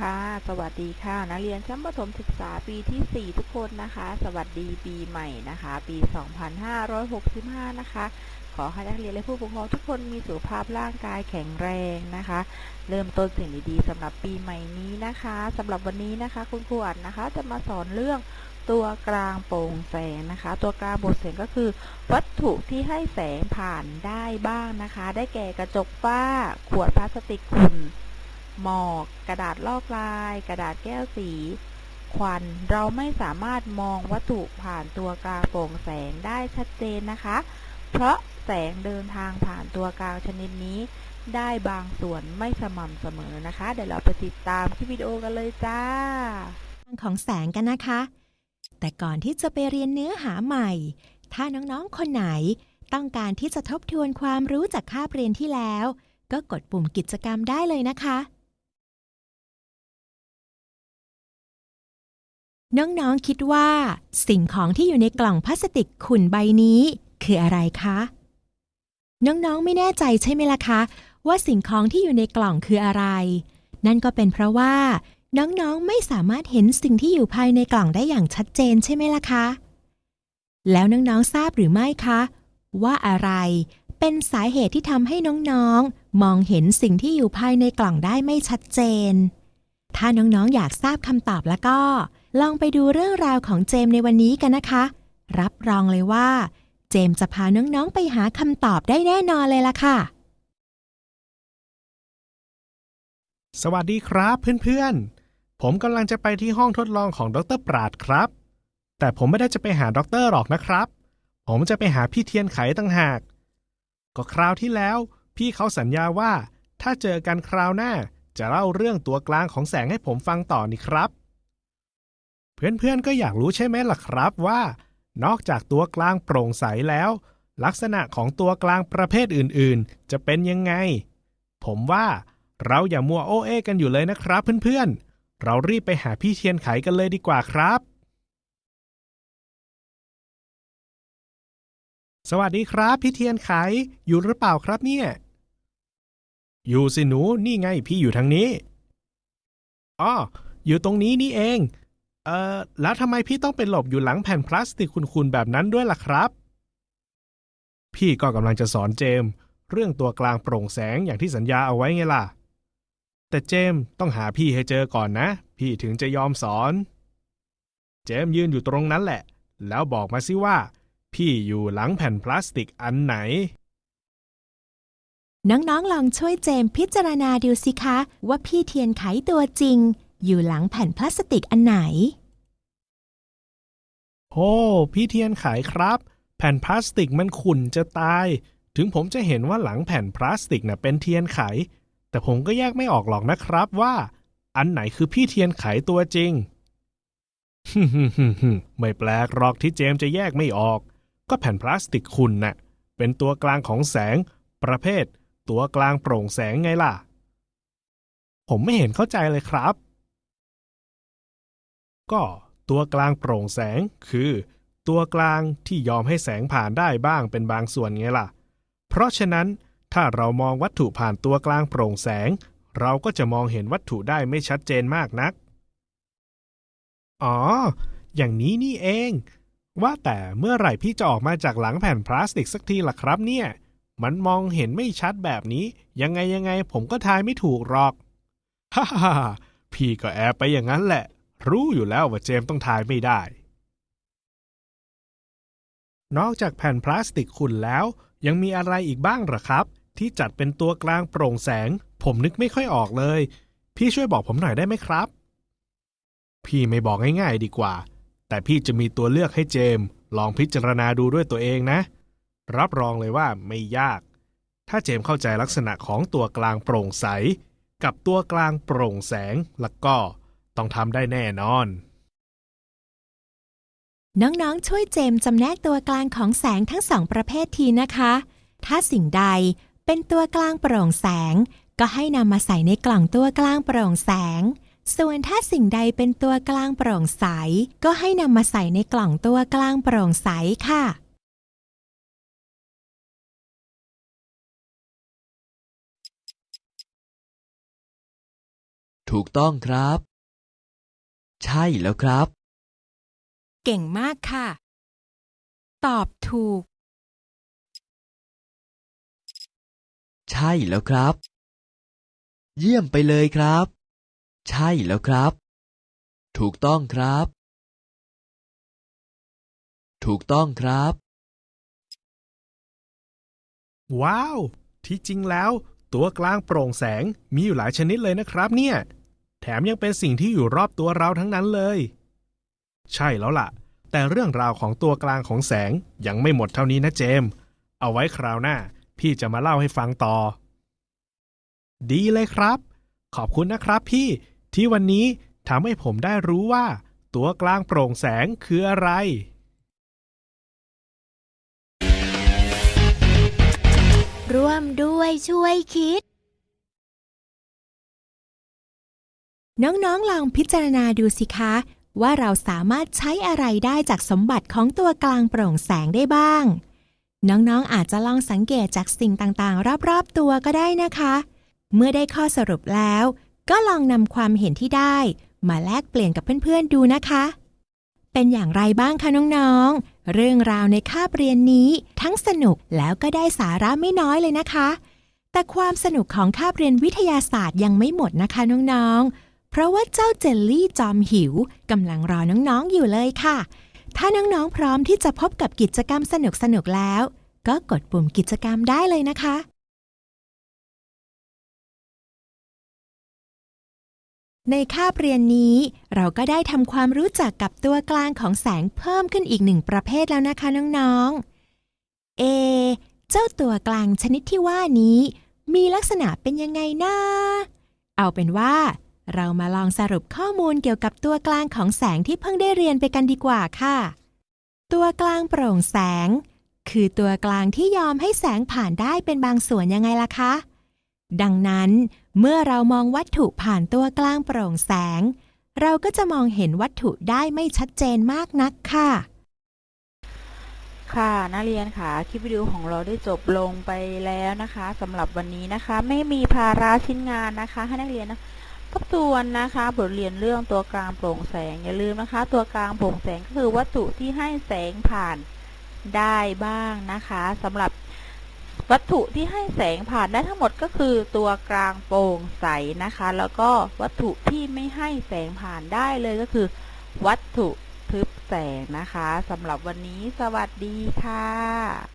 ค่ะ สวัสดีค่ะ นักเรียนชั้นประถมศึกษาปีที่ 4 ทุกคนนะคะ สวัสดีปีใหม่นะคะ ปี 2565 นะคะ ขอให้นักเรียนและผู้ปกครองทุกคนมีสุขภาพร่างกายแข็งแรงนะคะ เริ่มต้นสิ่งดีๆสำหรับปีใหม่นี้นะคะ สำหรับวันนี้นะคะ คุณครูอัดนะคะ จะมาสอนเรื่องตัวกลางโปร่งแสงนะคะ ตัวกลางโปร่งแสงก็คือ วัตถุที่ให้แสงผ่านได้บ้างนะคะ ได้แก่กระจกฝ้า ขวดพลาสติกขุ่น หมอก กระดาษลอกลาย กระดาษแก้วสี ควัน เราไม่สามารถมองวัตถุผ่านตัวกลางโปร่งแสงได้ชัดเจนนะคะ เพราะแสงเดินทางผ่านตัวกลางชนิดนี้ ได้บางส่วนไม่สม่ำเสมอนะคะ เดี๋ยวเราไปติดตามคลิปวิดีโอกันเลยจ้าของแสงกันนะคะ แต่ก่อนที่จะไปเรียนเนื้อหาใหม่ ถ้าน้องๆ คนไหนต้องการที่จะทบทวนความรู้จากคาบเรียนที่แล้ว ก็กดปุ่มกิจกรรมได้เลยนะคะ น้องๆคิดว่า สิ่งของที่อยู่ในกล่องพลาสติกขุ่นใบนี้ คืออะไรคะ น้องๆไม่แน่ใจใช่ไหมล่ะคะ ว่าสิ่งของที่อยู่ในกล่องคืออะไร นั่นก็เป็นเพราะว่า น้องๆไม่สามารถเห็นสิ่งที่อยู่ภายในกล่องได้อย่างชัดเจนใช่ไหมล่ะคะ แล้วน้องๆทราบหรือไม่คะ ว่าอะไรเป็นสาเหตุที่ทำให้น้องๆ มองเห็นสิ่งที่อยู่ภายในกล่องได้ไม่ชัดเจน ถ้าน้องๆ อยากทราบคำตอบแล้วก็ ลองไปดูเรื่องราวของเจมในวันนี้กันนะคะ รับรองเลยว่า เจมจะพาน้องๆไปหาคำตอบได้แน่นอนเลยล่ะค่ะ สวัสดีครับเพื่อนๆ ผมกำลังจะไปที่ห้องทดลองของดรปราดครับ แต่ผมไม่ได้จะไปหาดรหรอกนะครับ ผมจะไปหาพี่เทียนไขตั้งหาก ก็คราวที่แล้ว พี่เขาสัญญาว่า ถ้าเจอกันคราวหน้าจะเล่าเรื่องตัวกลางของแสงให้ผมฟังต่อนี่ครับ เพื่อนๆก็อยากรู้ใช่ไหมล่ะครับว่า นอกจากตัวกลางโปร่งใสแล้ว ลักษณะของตัวกลางประเภทอื่นๆ จะเป็นยังไง ผมว่าเราอย่ามัวโอเอกันอยู่เลยนะครับเพื่อนๆ เรารีบไปหาพี่เทียนไขกันเลยดีกว่าครับ สวัสดีครับ พี่เทียนไขอยู่หรือเปล่าครับเนี่ย อยู่สิหนูนี่ไงพี่อยู่ทางนี้อ๋ออยู่ตรงนี้นี่เอง เออแล้วทำไมพี่ต้องไปหลบอยู่หลังแผ่นพลาสติกคุนๆแบบนั้นด้วยล่ะครับ พี่ก็กำลังจะสอนเจมส์เรื่องตัวกลางโปร่งแสงอย่างที่สัญญาเอาไว้ไงล่ะ แต่เจมส์ต้องหาพี่ให้เจอก่อนนะ พี่ถึงจะยอมสอน เจมสยืนอยู่ตรงนั้นแหละ แล้วบอกมาสิว่า พี่อยู่หลังแผ่นพลาสติกอันไหน น้องๆลองช่วยเจมส์พิจารณาดูสิคะ ว่าพี่เทียนไขตัวจริง อยู่หลังแผ่นพลาสติกอันไหน โอ้ พี่เทียนขายครับ แผ่นพลาสติกมันขุ่นจะตาย ถึงผมจะเห็นว่าหลังแผ่นพลาสติกน่ะเป็นเทียนไข แต่ผมก็แยกไม่ออกหรอกนะครับว่า อันไหนคือพี่เทียนไขตัวจริงฮึไม่แปลกหรอกที่เจมจะแยกไม่ออก ก็แผ่นพลาสติกขุ่นน่ะ เป็นตัวกลางของแสง ประเภท ตัวกลางโปร่งแสงไงล่ะ ผมไม่เห็นเข้าใจเลยครับ ก็ตัวกลางโปร่งแสงคือ ตัวกลางที่ยอมให้แสงผ่านได้บ้างเป็นบางส่วนไงล่ะ เพราะฉะนั้นถ้าเรามองวัตถุผ่านตัวกลางโปร่งแสง เราก็จะมองเห็นวัตถุได้ไม่ชัดเจนมากนัก อ๋อ อย่างนี้นี่เอง ว่าแต่เมื่อไหร่พี่จะออกมาจากหลังแผ่นพลาสติกสักทีล่ะครับเนี่ย มันมองเห็นไม่ชัดแบบนี้ ยังไงยังไงผมก็ทายไม่ถูกหรอก ฮ่าฮ่าพี่ก็แอบไปอย่างนั้นแหละ รู้อยู่แล้วว่าเจมต้องทายไม่ได้ นอกจากแผ่นพลาสติกขุ่นแล้ว ยังมีอะไรอีกบ้างหรอครับ ที่จัดเป็นตัวกลางโปร่งแสง ผมนึกไม่ค่อยออกเลย พี่ช่วยบอกผมหน่อยได้ไหมครับ พี่ไม่บอกง่ายๆดีกว่า แต่พี่จะมีตัวเลือกให้เจม ลองพิจารณาดูด้วยตัวเองนะ รับรองเลยว่าไม่ยาก ถ้าเจมเข้าใจลักษณะของตัวกลางโปร่งใส กับตัวกลางโปร่งแสงแล้วก็ ต้องทำได้แน่นอน น้องๆ ช่วยเจมส์จำแนกตัวกลางของแสงทั้งสองประเภททีนะคะ ถ้าสิ่งใดเป็นตัวกลางโปร่งแสง ก็ให้นำมาใส่ในกล่องตัวกลางโปร่งแสง ส่วนถ้าสิ่งใดเป็นตัวกลางโปร่งใส ก็ให้นำมาใส่ในกล่องตัวกลางโปร่งใสค่ะถูกต้องครับ ใช่แล้วครับ เก่งมากค่ะ ตอบถูก ใช่แล้วครับ เยี่ยมไปเลยครับ ใช่แล้วครับ ถูกต้องครับ ถูกต้องครับ ว้าว ที่จริงแล้ว ตัวกลางโปร่งแสงมีอยู่หลายชนิดเลยนะครับเนี่ย แถมยังเป็นสิ่งที่อยู่รอบตัวเราทั้งนั้นเลย ใช่แล้วล่ะ แต่เรื่องราวของตัวกลางของแสงยังไม่หมดเท่านี้นะเจมส์เอาไว้คราวหน้า พี่จะมาเล่าให้ฟังต่อ ดีเลยครับ ขอบคุณนะครับพี่ที่วันนี้ทำให้ผมได้รู้ว่า ตัวกลางโปร่งแสงคืออะไรร่วมด้วยช่วยคิด น้องๆลองพิจารณาดูสิคะ ว่าเราสามารถใช้อะไรได้จากสมบัติของตัวกลางโปร่งแสงได้บ้าง น้องๆอาจจะลองสังเกตจากสิ่งต่างๆ รอบๆตัวก็ได้นะคะ เมื่อได้ข้อสรุปแล้ว ก็ลองนำความเห็นที่ได้ มาแลกเปลี่ยนกับเพื่อนๆดูนะคะ เป็นอย่างไรบ้างคะน้องๆ เรื่องราวในคาบเรียนนี้ ทั้งสนุกแล้วก็ได้สาระไม่น้อยเลยนะคะ แต่ความสนุกของคาบเรียนวิทยาศาสตร์ยังไม่หมดนะคะน้องๆ เพราะว่าเจ้าเจลลี่จอมหิวกำลังรอน้องๆอยู่เลยค่ะ ถ้าน้องๆพร้อมที่จะพบกับกิจกรรมสนุกๆแล้ว ก็กดปุ่มกิจกรรมได้เลยนะคะในคาบเรียนนี้ เราก็ได้ทำความรู้จักกับตัวกลางของแสงเพิ่มขึ้นอีกหนึ่งประเภทแล้วนะคะน้องๆ เอ เจ้าตัวกลางชนิดที่ว่านี้ มีลักษณะเป็นยังไงนะ เอาเป็นว่า เรามาลองสรุปข้อมูลเกี่ยวกับตัวกลางของแสงที่เพิ่งได้เรียนไปกันดีกว่าค่ะ ตัวกลางโปร่งแสง คือตัวกลางที่ยอมให้แสงผ่านได้เป็นบางส่วนยังไงล่ะคะ ดังนั้น เมื่อเรามองวัตถุผ่านตัวกลางโปร่งแสง เราก็จะมองเห็นวัตถุได้ไม่ชัดเจนมากนักค่ะค่ะนักเรียนค่ะคลิปวิดีโอของเราได้จบลงไปแล้วนะคะสำหรับวันนี้นะคะ ไม่มีภาระชิ้นงานนะคะ ให้นักเรียนนะ ทบทวนนะคะ บทเรียนเรื่องตัวกลางโปร่งแสงอย่าลืมนะคะ ตัวกลางโปร่งแสงก็คือวัตถุที่ให้แสงผ่านได้บ้างนะคะสำหรับวัตถุที่ให้แสงผ่านได้ทั้งหมดก็คือตัวกลางโปร่งใสนะคะ แล้วก็วัตถุที่ไม่ให้แสงผ่านได้เลยก็คือ วัตถุทึบแสงนะคะสำหรับวันนี้สวัสดีค่ะ